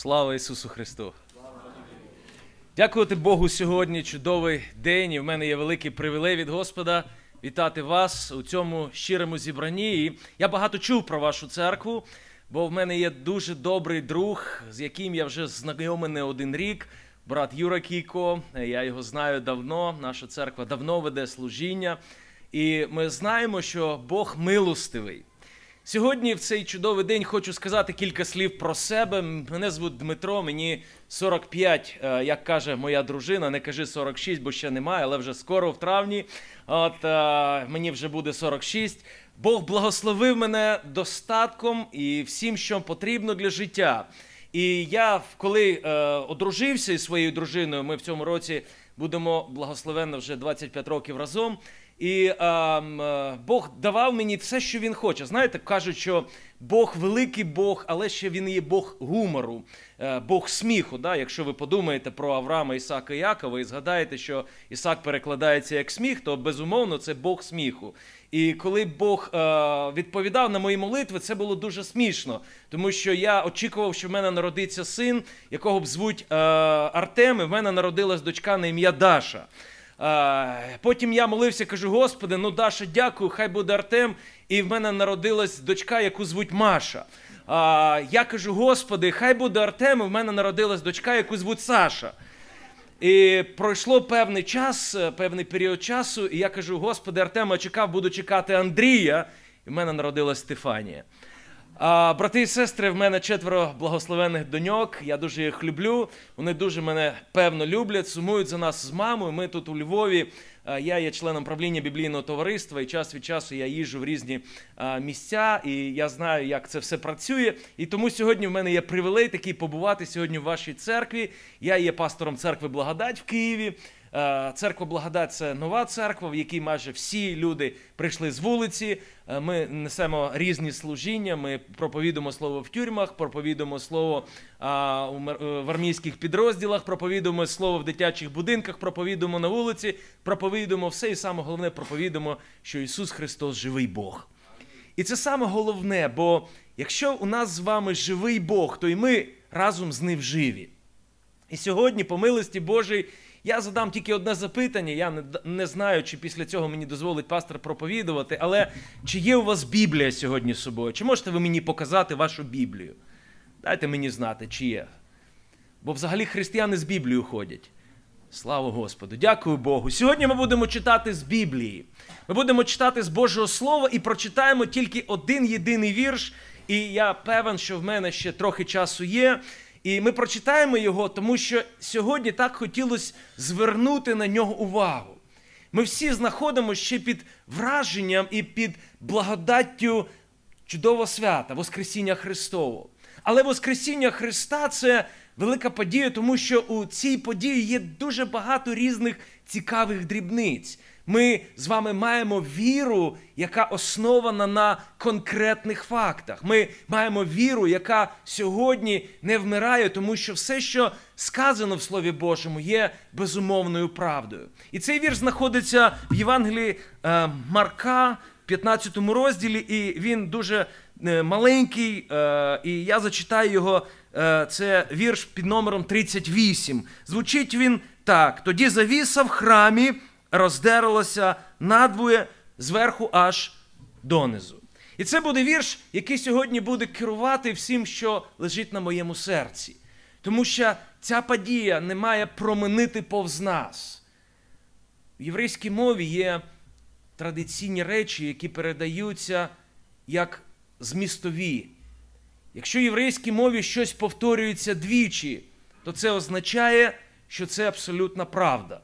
Слава Ісусу Христу! Дякувати Богу сьогодні. Чудовий день. І в мене є великий привілей від Господа вітати вас у цьому щирому зібранні. І я багато чув про вашу церкву, бо в мене є дуже добрий друг, з яким я вже знайомий не один рік. Брат Юра Кійко. Я його знаю давно. Наша церква давно веде служіння. І ми знаємо, що Бог милостивий. Сьогодні, в цей чудовий день, хочу сказати кілька слів про себе. Мене звуть Дмитро, мені 45, е, як каже моя дружина, не кажи 46, бо ще немає, але вже скоро в травні. От е, мені вже буде 46. Бог благословив мене достатком і всім, що потрібно для життя. І я, коли е, одружився із своєю дружиною, ми в цьому році будемо благословенно вже 25 років разом. І е, е, Бог давав мені все, що він хоче. Знаєте, кажуть, що Бог великий Бог, але ще він є Бог гумору, е, Бог сміху. Да? Якщо ви подумаєте про Авраама, Ісака і Якова і згадаєте, що Ісак перекладається як сміх, то безумовно це Бог сміху. І коли Бог е, відповідав на мої молитви, це було дуже смішно, тому що я очікував, що в мене народиться син, якого б звуть е, Артем, і в мене народилась дочка на ім'я Даша. Потім я молився, кажу: Господи, ну Даша, дякую, хай буде Артем. І в мене народилась дочка, яку звуть Маша. Я кажу: Господи, хай буде Артем, і в мене народилась дочка, яку звуть Саша. І пройшло певний час, певний період часу, і я кажу: Господи, Артема чекав, буду чекати Андрія, і в мене народилась Стефанія. Брати і сестри, в мене четверо благословених доньок. Я дуже їх люблю. Вони дуже мене певно люблять, сумують за нас з мамою. Ми тут у Львові. Я є членом правління біблійного товариства, і час від часу я їжджу в різні місця, і я знаю, як це все працює. І тому сьогодні в мене є привілей такий побувати сьогодні в вашій церкві. Я є пастором церкви Благодать в Києві. Е, церква Благодать це нова церква, в якій майже всі люди прийшли з вулиці. Е, ми несемо різні служіння. Ми проповідуємо слово в тюрмах, проповідуємо слово в армійських підрозділах, проповідуємо слово в дитячих будинках, проповідуємо на вулиці, проповідуємо все, і саме головне проповідуємо, що Ісус Христос живий Бог. І це саме головне, бо якщо у нас з вами живий Бог, то й ми разом з ним живі. І сьогодні, по милості Божій, я задам тільки одне запитання. Я не, не знаю, чи після цього мені дозволить пастор проповідувати, але чи є у вас Біблія сьогодні з собою? Чи можете ви мені показати вашу Біблію? Дайте мені знати, чи є. Бо взагалі християни з Біблією ходять. Слава Господу! Дякую Богу. Сьогодні ми будемо читати з Біблії. Ми будемо читати з Божого Слова і прочитаємо тільки один єдиний вірш. І я певен, що в мене ще трохи часу є. І ми прочитаємо його, тому що сьогодні так хотілося звернути на нього увагу. Ми всі знаходимося ще під враженням і під благодаттю чудового свята, Воскресіння Христового. Але Воскресіння Христа це велика подія, тому що у цій події є дуже багато різних цікавих дрібниць. Ми з вами маємо віру, яка основана на конкретних фактах. Ми маємо віру, яка сьогодні не вмирає, тому що все, що сказано в Слові Божому, є безумовною правдою. І цей вірш знаходиться в Євангелії е, Марка, 15 розділі, і він дуже е, маленький. Е, і я зачитаю його. Це вірш під номером 38. Звучить він так: тоді завіса в храмі роздерлося надвоє зверху аж донизу. І це буде вірш, який сьогодні буде керувати всім, що лежить на моєму серці. Тому що ця подія не має променити повз нас. В єврейській мові є традиційні речі, які передаються як змістові. Якщо в єврейській мові щось повторюється двічі, то це означає, що це абсолютна правда.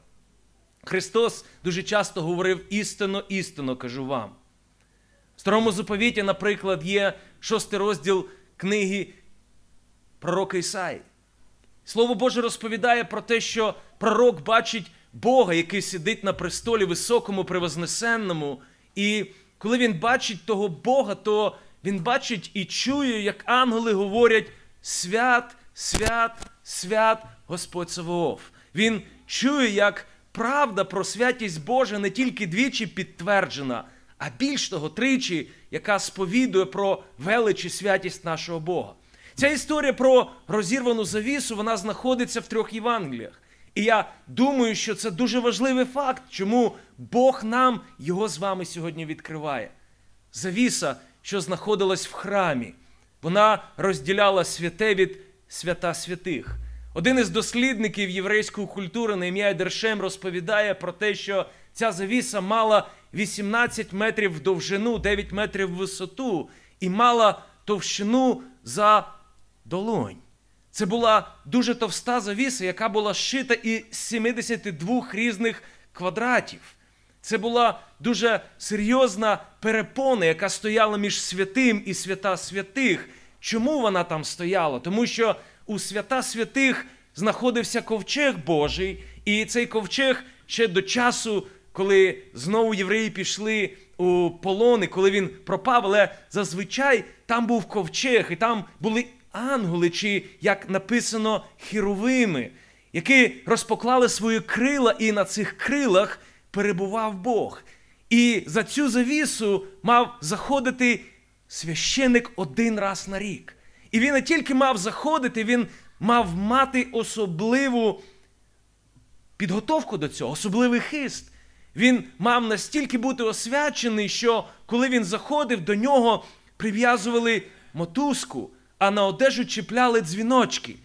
Христос дуже часто говорив істинно, істинно кажу вам. В старому заповіті, наприклад, є шостий розділ книги пророка Ісаї. Слово Боже розповідає про те, що пророк бачить Бога, який сидить на престолі високому, превознесенному. І коли він бачить того Бога, то він бачить і чує, як ангели говорять: свят, свят, свят Господь Савооф. Він чує, як правда про святість Божа не тільки двічі підтверджена, а більш того, тричі, яка сповідує про велич і святість нашого Бога. Ця історія про розірвану завісу вона знаходиться в трьох Євангеліях. І я думаю, що це дуже важливий факт, чому Бог нам його з вами сьогодні відкриває. Завіса, що знаходилась в храмі, вона розділяла святе від свята святих. Один із дослідників єврейської культури на ім'я Дершем розповідає про те, що ця завіса мала 18 метрів в довжину, 9 метрів в висоту і мала товщину за долонь. Це була дуже товста завіса, яка була зшита із 72 різних квадратів. Це була дуже серйозна перепона, яка стояла між святим і свята святих. Чому вона там стояла? Тому що у свята святих знаходився ковчег Божий, і цей ковчег ще до часу, коли знову євреї пішли у полони, коли він пропав, але зазвичай там був ковчег, і там були ангели, чи як написано, хіровими, які розпоклали свої крила, і на цих крилах перебував Бог. І за цю завісу мав заходити священик один раз на рік. І він не тільки мав заходити, він мав мати особливу підготовку до цього, особливий хист. Він мав настільки бути освячений, що коли він заходив, до нього прив'язували мотузку, а на одежу чіпляли дзвіночки.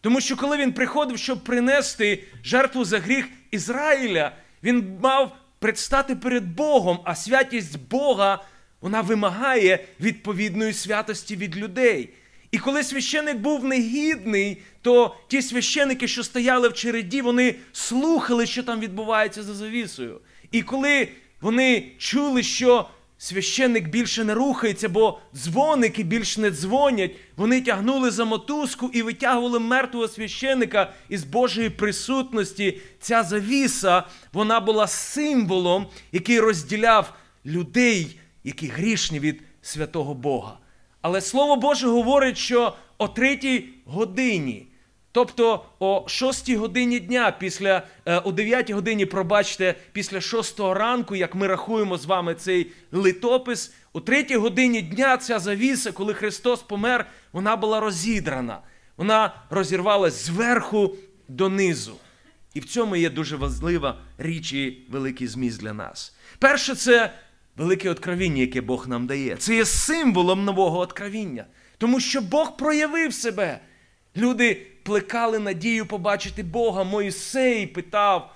Тому що коли він приходив, щоб принести жертву за гріх Ізраїля, він мав предстати перед Богом, а святість Бога вона вимагає відповідної святості від людей. І коли священик був негідний, то ті священики, що стояли в череді, вони слухали, що там відбувається за завісою. І коли вони чули, що священник більше не рухається, бо дзвоники більше не дзвонять, вони тягнули за мотузку і витягували мертвого священика із Божої присутності. Ця завіса вона була символом, який розділяв людей, які грішні від святого Бога. Але Слово Боже говорить, що о третій годині, тобто о шостій годині дня, після е, о дев'ятій годині, пробачте, після шостого ранку, як ми рахуємо з вами цей литопис, о третій годині дня ця завіса, коли Христос помер, вона була розідрана. Вона розірвалась зверху донизу. І в цьому є дуже важлива річ і великий зміст для нас. Перше, це велике откровіння, яке Бог нам дає. Це є символом нового откровіння. Тому що Бог проявив себе. Люди плекали надію побачити Бога. Моїсей питав: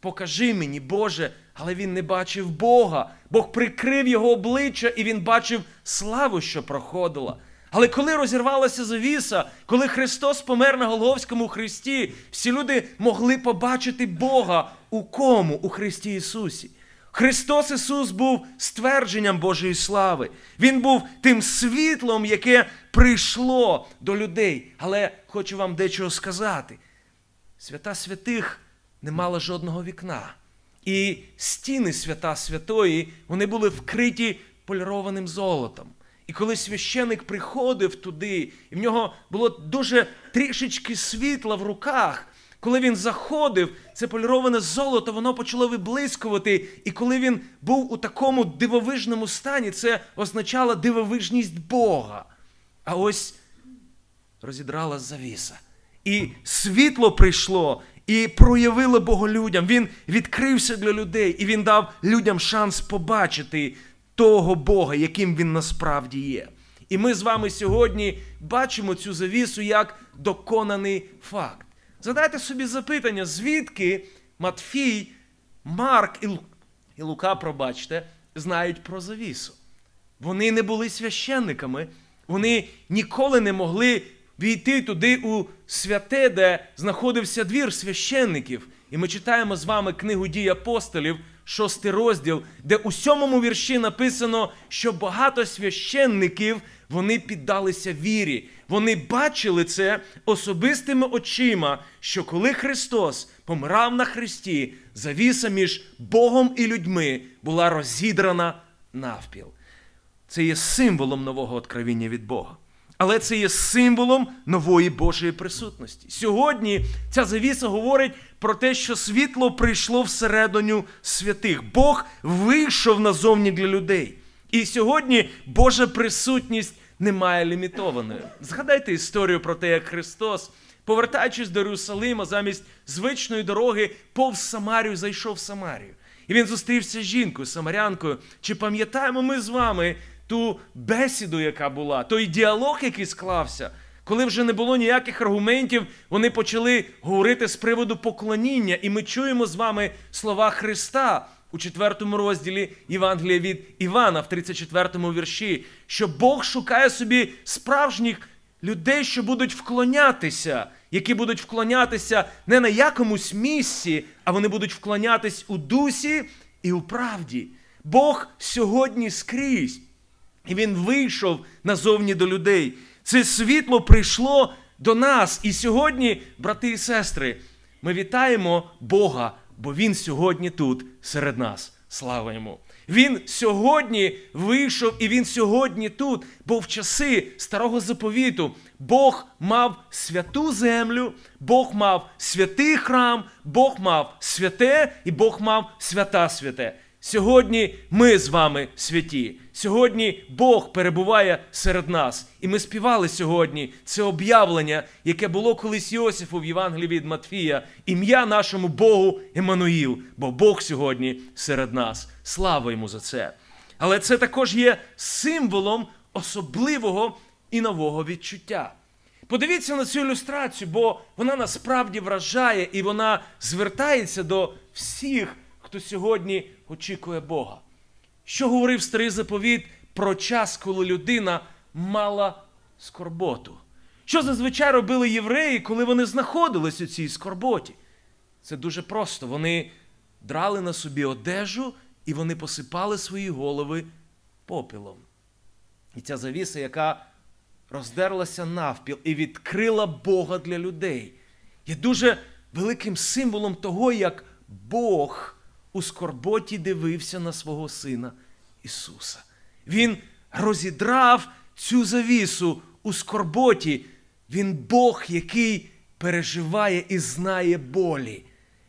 покажи мені, Боже, але він не бачив Бога. Бог прикрив його обличчя, і він бачив славу, що проходила. Але коли розірвалася завіса, коли Христос помер на Голговському Христі, всі люди могли побачити Бога у кому? У Христі Ісусі. Христос Ісус був ствердженням Божої слави. Він був тим світлом, яке прийшло до людей. Але хочу вам дечого сказати: свята святих не мала жодного вікна. І стіни свята святої вони були вкриті полірованим золотом. І коли священик приходив туди, і в нього було дуже трішечки світла в руках, коли він заходив, це поліроване золото, воно почало виблискувати. І коли він був у такому дивовижному стані, це означало дивовижність Бога. А ось розідрала завіса. І світло прийшло, і проявило Боголюдям. Він відкрився для людей, і він дав людям шанс побачити того Бога, яким він насправді є. І ми з вами сьогодні бачимо цю завісу як доконаний факт. Задайте собі запитання, звідки Матфій, Марк і Лука, пробачте, знають про завісу. Вони не були священниками, вони ніколи не могли війти туди у святе, де знаходився двір священників. І ми читаємо з вами книгу дій апостолів, шостий розділ, де у сьомому вірші написано, що багато священників вони піддалися вірі. Вони бачили це особистими очима, що коли Христос помирав на Христі, завіса між Богом і людьми була розідрана навпіл. Це є символом нового откровіння від Бога. Але це є символом нової Божої присутності. Сьогодні ця завіса говорить про те, що світло прийшло всередину святих. Бог вийшов назовні для людей. І сьогодні Божа присутність немає лімітованої. Згадайте історію про те, як Христос, повертаючись до Єрусалима, замість звичної дороги, повз Самарію зайшов в Самарію. І він зустрівся з жінкою, самарянкою. Чи пам'ятаємо ми з вами ту бесіду, яка була, той діалог, який склався? Коли вже не було ніяких аргументів, вони почали говорити з приводу поклоніння, і ми чуємо з вами слова Христа у четвертому розділі Євангелія від Івана, в 34-му вірші, що Бог шукає собі справжніх людей, що будуть вклонятися, які будуть вклонятися не на якомусь місці, а вони будуть вклонятись у дусі і у правді. Бог сьогодні скрізь. І він вийшов назовні до людей. Це світло прийшло до нас. І сьогодні, брати і сестри, ми вітаємо Бога, бо Він сьогодні тут серед нас. Слава йому! Він сьогодні вийшов і він сьогодні тут, бо в часи старого заповіту Бог мав святу землю, Бог мав святий храм, Бог мав святе і Бог мав свята святе. Сьогодні ми з вами святі. Сьогодні Бог перебуває серед нас. І ми співали сьогодні це об'явлення, яке було колись Йосифу в Євангелії від Матфія, ім'я нашому Богу Еммануїл, бо Бог сьогодні серед нас. Слава йому за це. Але це також є символом особливого і нового відчуття. Подивіться на цю ілюстрацію, бо вона насправді вражає і вона звертається до всіх, хто сьогодні очікує Бога. Що говорив старий заповіт про час, коли людина мала скорботу? Що зазвичай робили євреї, коли вони знаходились у цій скорботі? Це дуже просто. Вони драли на собі одежу і вони посипали свої голови попілом. І ця завіса, яка роздерлася навпіл і відкрила Бога для людей, є дуже великим символом того, як Бог у скорботі дивився на свого Сина Ісуса. Він розідрав цю завісу у скорботі. Він Бог, який переживає і знає болі.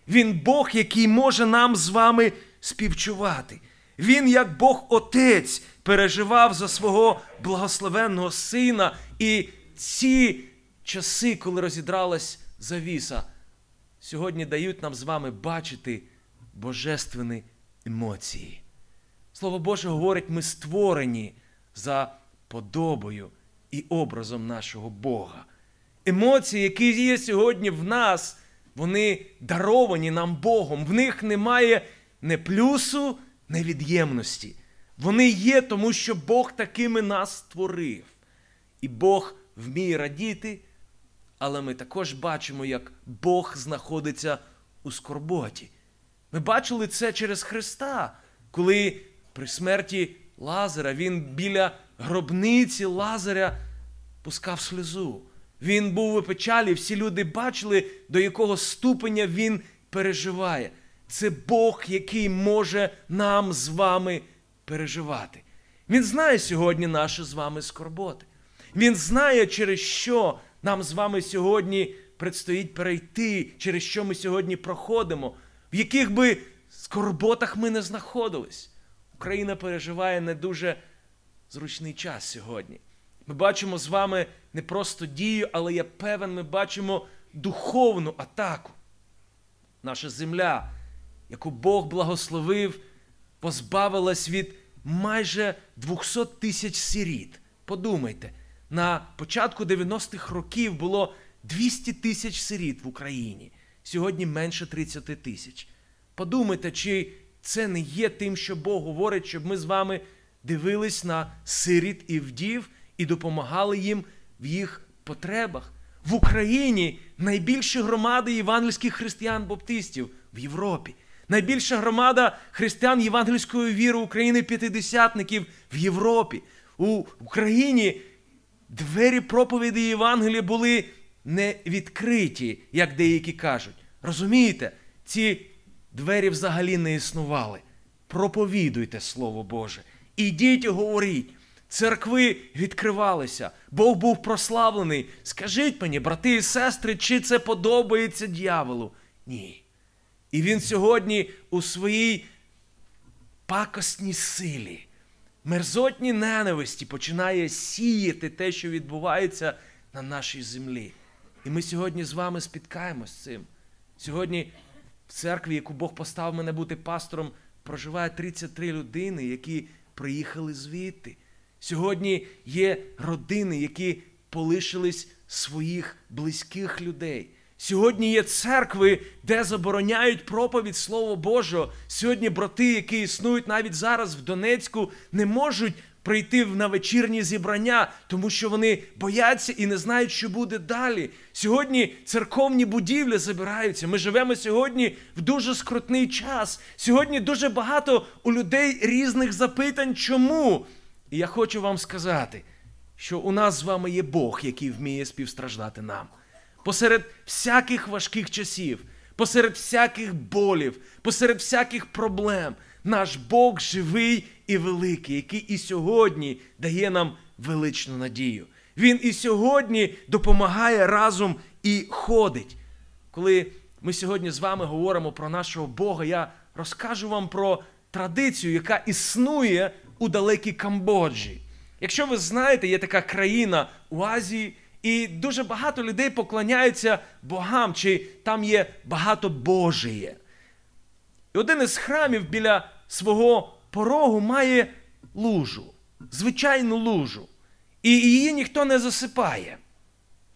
Він Бог, який може нам з вами співчувати. Він, як Бог Отець, переживав за свого благословенного сина. І ці часи, коли розідралась завіса, сьогодні дають нам з вами бачити божественні емоції. Слово Боже говорить, ми створені за подобою і образом нашого Бога. Емоції, які є сьогодні в нас, вони даровані нам Богом. В них немає не плюсу, не від'ємності. Вони є, тому що Бог такими нас створив. І Бог вміє радіти, але ми також бачимо, як Бог знаходиться у скорботі. Ми бачили це через Христа, коли при смерті Лазаря він біля гробниці Лазаря пускав сльозу. Він був у печалі, всі люди бачили, до якого ступеня він переживає. Це Бог, який може нам з вами переживати. Він знає сьогодні наші з вами скорботи. Він знає, через що нам з вами сьогодні предстоїть перейти, через що ми сьогодні проходимо, в яких би скорботах ми не знаходились. Україна переживає не дуже зручний час сьогодні. Ми бачимо з вами не просто дію, але я певен, ми бачимо духовну атаку. Наша земля, яку Бог благословив, позбавилась від майже 200 тисяч сиріт. Подумайте, на початку 90-х років було 200 тисяч сиріт в Україні. Сьогодні менше 30 тисяч. Подумайте, чи це не є тим, що Бог говорить, щоб ми з вами дивились на сиріт і вдів і допомагали їм в їх потребах. В Україні найбільші громади євангельських християн-баптистів в Європі. Найбільша громада християн євангельської віри України п'ятидесятників в Європі. У Україні двері проповіді Євангелія були не відкриті, як деякі кажуть. Розумієте, ці двері взагалі не існували. Проповідуйте Слово Боже. Ідіть і говоріть. Церкви відкривалися, Бог був прославлений. Скажіть мені, брати і сестри, чи це подобається дьяволу? Ні. І він сьогодні у своїй пакосній силі мерзотні ненависті починає сіяти те, що відбувається на нашій землі. І ми сьогодні з вами спіткаємось з цим. Сьогодні в церкві, яку Бог поставив мене бути пастором, проживає 33 людини, які приїхали звідти. Сьогодні є родини, які полишились своїх близьких людей. Сьогодні є церкви, де забороняють проповідь Слова Божого. Сьогодні брати, які існують навіть зараз в Донецьку, не можуть прийти на вечірні зібрання, тому що вони бояться і не знають, що буде далі. Сьогодні церковні будівлі забираються. Ми живемо сьогодні в дуже скрутний час. Сьогодні дуже багато у людей різних запитань, чому. І я хочу вам сказати, що у нас з вами є Бог, який вміє співстраждати нам. Посеред всяких важких часів, посеред всяких болів, посеред всяких проблем, наш Бог живий і великий, який і сьогодні дає нам величну надію. Він і сьогодні допомагає разом і ходить. Коли ми сьогодні з вами говоримо про нашого Бога, я розкажу вам про традицію, яка існує у далекій Камбоджі. Якщо ви знаєте, є така країна у Азії, і дуже багато людей поклоняються богам, чи там є багато Божіє. І один із храмів біля свого порогу має лужу, звичайну лужу. І її ніхто не засипає.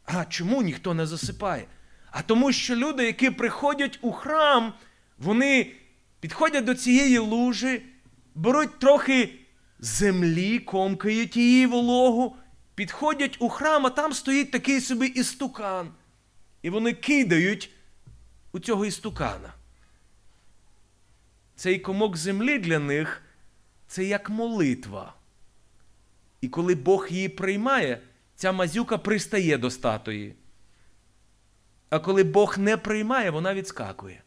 А чому ніхто не засипає? А тому, що люди, які приходять у храм, вони підходять до цієї лужі, беруть трохи землі, комкають її вологу, підходять у храм, а там стоїть такий собі істукан. І вони кидають у цього істукана. Цей комок землі для них це як молитва. І коли Бог її приймає, ця мазюка пристає до статуї. А коли Бог не приймає, вона відскакує.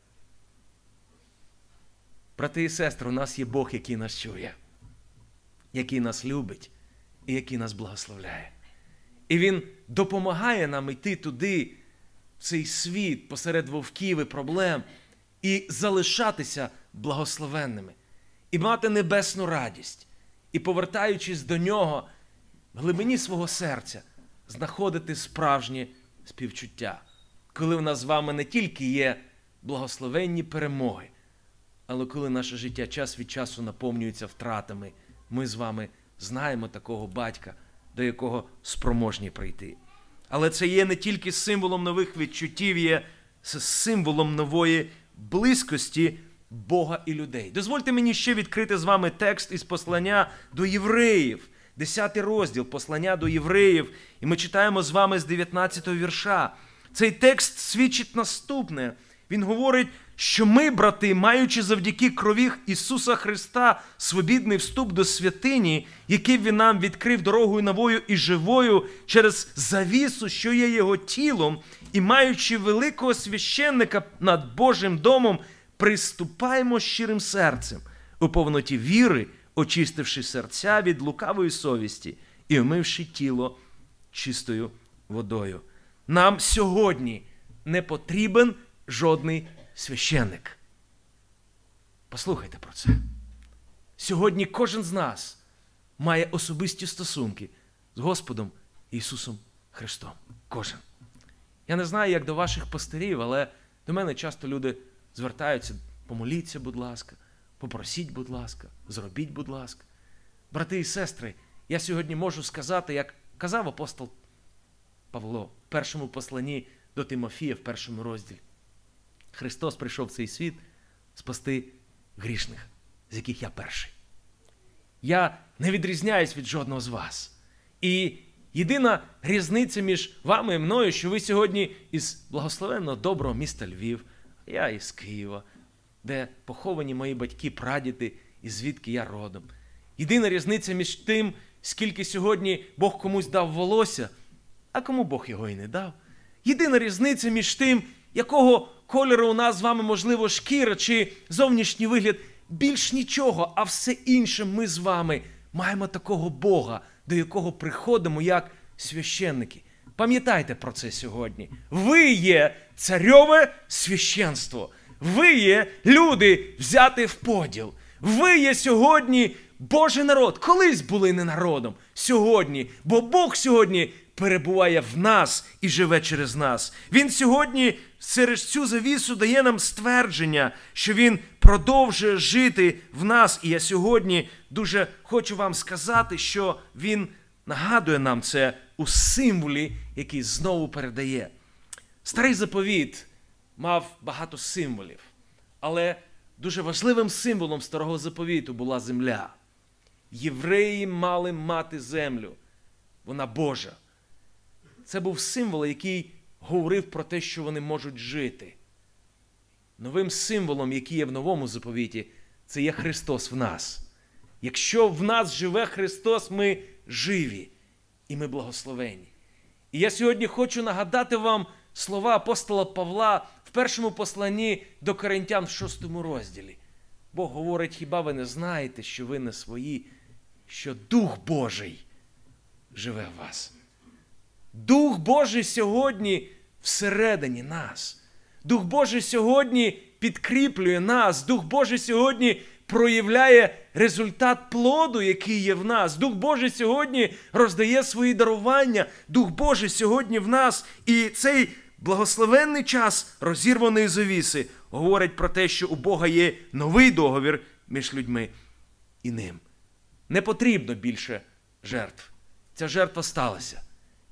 Брати і сестри, у нас є Бог, який нас чує, який нас любить і який нас благословляє. І Він допомагає нам йти туди, в цей світ, посеред вовків і проблем, і залишатися благословенними, і мати небесну радість, і, повертаючись до нього, в глибині свого серця, знаходити справжнє співчуття, коли в нас з вами не тільки є благословенні перемоги, але коли наше життя час від часу наповнюється втратами, ми з вами знаємо такого батька, до якого спроможні прийти. Але це є не тільки символом нових відчуттів, є символом нової близькості Бога і людей. Дозвольте мені ще відкрити з вами текст із послання до євреїв, 10 розділ послання до євреїв, і ми читаємо з вами з 19 вірша. Цей текст свідчить наступне. Він говорить, що ми, брати, маючи завдяки крові Ісуса Христа свобідний вступ до святині, який Він нам відкрив дорогою новою і живою через завісу, що є Його тілом, і маючи великого священника над Божим домом, приступаємо щирим серцем у повноті віри, очистивши серця від лукавої совісті і омивши тіло чистою водою. Нам сьогодні не потрібен жодний священник. Послухайте про це. Сьогодні кожен з нас має особисті стосунки з Господом Ісусом Христом. Кожен. Я не знаю, як до ваших пастирів, але до мене часто люди звертаються, помоліться, будь ласка, попросіть, будь ласка, зробіть, будь ласка. Брати і сестри, я сьогодні можу сказати, як казав апостол Павло в першому посланні до Тимофія, в першому розділі. Христос прийшов в цей світ спасти грішних, з яких я перший. Я не відрізняюсь від жодного з вас. І єдина різниця між вами і мною, що ви сьогодні із благословенного доброго міста Львів, я із Києва, де поховані мої батьки, прадіди, і звідки я родом. Єдина різниця між тим, скільки сьогодні Бог комусь дав волосся, а кому Бог його і не дав. Єдина різниця між тим, якого кольору у нас з вами, можливо, шкіра чи зовнішній вигляд, більш нічого, а все інше ми з вами маємо такого Бога, до якого приходимо як священники. Пам'ятайте про це сьогодні. Ви є царьове священство. Ви є люди взяти в поділ. Ви є сьогодні Божий народ колись були не народом сьогодні, бо Бог сьогодні перебуває в нас і живе через нас. Він сьогодні через цю завісу дає нам ствердження, що Він продовжує жити в нас. І я сьогодні дуже хочу вам сказати, що Він нагадує нам це у символі, який знову передає. Старий заповіт мав багато символів, але дуже важливим символом старого заповіту була земля. Євреї мали мати землю. Вона Божа. Це був символ, який говорив про те, що вони можуть жити. Новим символом, який є в новому заповіті, це є Христос в нас. Якщо в нас живе Христос, ми живі і ми благословені. І я сьогодні хочу нагадати вам слова апостола Павла в першому посланні до Коринтян в шостому розділі. Бог говорить, хіба ви не знаєте, що ви не свої, що Дух Божий живе в вас. Дух Божий сьогодні всередині нас. Дух Божий сьогодні підкріплює нас. Дух Божий сьогодні проявляє результат плоду, який є в нас. Дух Божий сьогодні роздає свої дарування. Дух Божий сьогодні в нас. І цей благословенний час розірваної завіси говорить про те, що у Бога є новий договір між людьми і ним. Не потрібно більше жертв. Ця жертва сталася.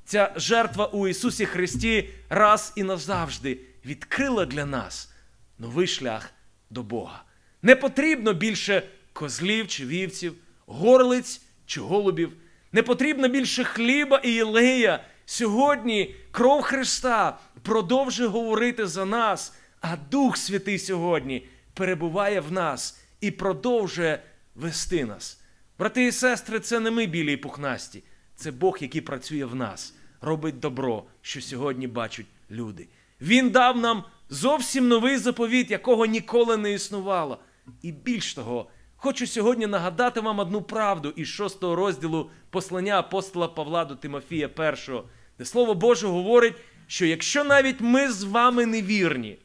Ця жертва у Ісусі Христі раз і назавжди відкрила для нас новий шлях до Бога. Не потрібно більше козлів чи вівців, горлиць чи голубів. Не потрібно більше хліба і єлея. Сьогодні кров Христа продовжує говорити за нас, а Дух Святий сьогодні перебуває в нас і продовжує вести нас. Брати і сестри, це не ми білі і пухнасті, це Бог, який працює в нас, робить добро, що сьогодні бачать люди. Він дав нам зовсім новий заповіт, якого ніколи не існувало. І більш того, хочу сьогодні нагадати вам одну правду із шостого розділу послання апостола Павла до Тимофія І, де Слово Боже говорить, що якщо навіть ми з вами невірні,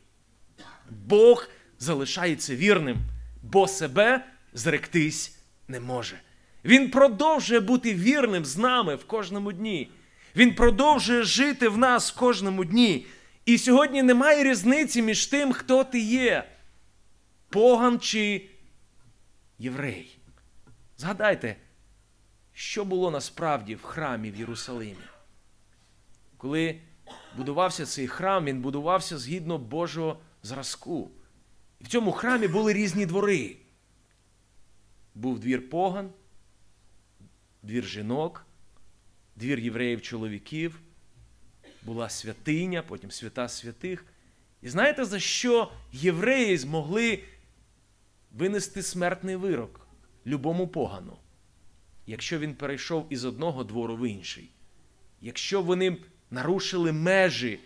Бог залишається вірним, бо себе зректись не може. Він продовжує бути вірним з нами в кожному дні. Він продовжує жити в нас в кожному дні. І сьогодні немає різниці між тим, хто ти є, поган чи єврей. Згадайте, що було насправді в храмі в Єрусалимі. Коли будувався цей храм, він будувався згідно Божого зразку. І в цьому храмі були різні двори. Був двір поган, двір жінок, двір євреїв-чоловіків, була святиня, потім свята святих. І знаєте, за що євреї змогли винести смертний вирок любому погану, якщо він перейшов із одного двору в інший, якщо вони нарушили межі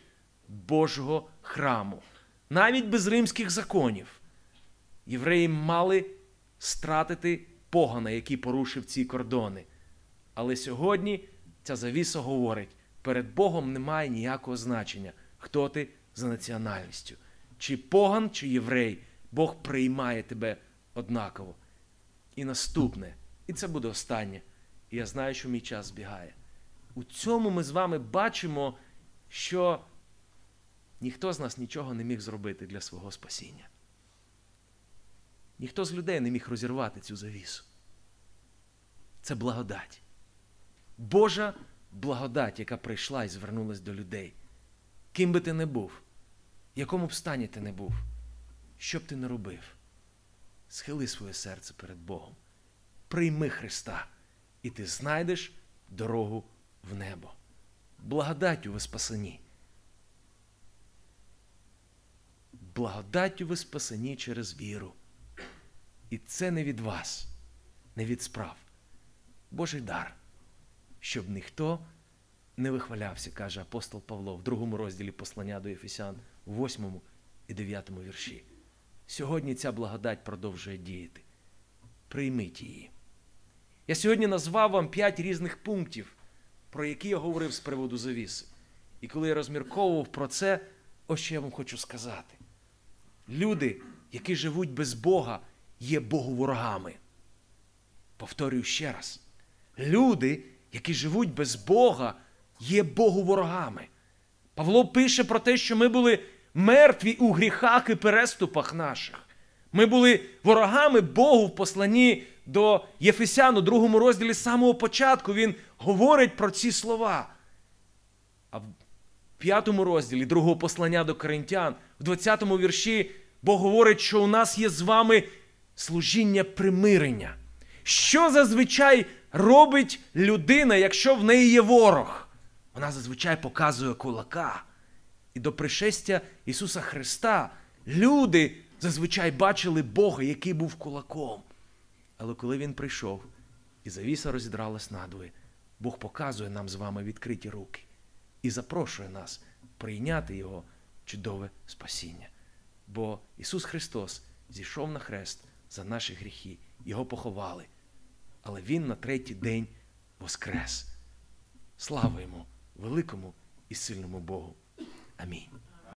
Божого храму, навіть без римських законів, євреї мали стратити погана, який порушив ці кордони. Але сьогодні ця завіса говорить: перед Богом немає ніякого значення, хто ти за національністю. Чи поган, чи єврей, Бог приймає тебе однаково. І наступне, і це буде останнє. І я знаю, що мій час збігає. У цьому ми з вами бачимо, що ніхто з нас нічого не міг зробити для свого спасіння. Ніхто з людей не міг розірвати цю завісу. Це благодать. Божа благодать, яка прийшла і звернулась до людей. Ким би ти не був, в якому б стані ти не був, що б ти не робив, схили своє серце перед Богом. Прийми Христа, і ти знайдеш дорогу в небо. Благодаттю ви спасені. Благодаттю ви спасені через віру. І це не від вас, не від справ. Божий дар, щоб ніхто не вихвалявся, каже апостол Павло в другому розділі послання до Ефесян, в восьмому і дев'ятому вірші. Сьогодні ця благодать продовжує діяти. Прийміть її. Я сьогодні назвав вам п'ять різних пунктів, про які я говорив з приводу завіси. І коли я розмірковував про це, ось що я вам хочу сказати. Люди, які живуть без Бога, є Богу ворогами. Повторюю ще раз: люди, які живуть без Бога, є Богу ворогами. Павло пише про те, що ми були мертві у гріхах і переступах наших. Ми були ворогами Богу в посланні до Єфесян у другому розділі з самого початку. Він говорить про ці слова. А в п'ятому розділі другого послання до Коринтян, в 20 му вірші, Бог говорить, що у нас є з вами служіння примирення. Що зазвичай робить людина, якщо в неї є ворог? Вона зазвичай показує кулака. І до пришестя Ісуса Христа люди зазвичай бачили Бога, який був кулаком. Але коли Він прийшов і завіса розідралась надвоє, Бог показує нам з вами відкриті руки і запрошує нас прийняти Його чудове спасіння. Бо Ісус Христос зійшов на хрест за наші гріхи, Його поховали, але Він на третій день воскрес. Слава йому, великому і сильному Богу. Amém.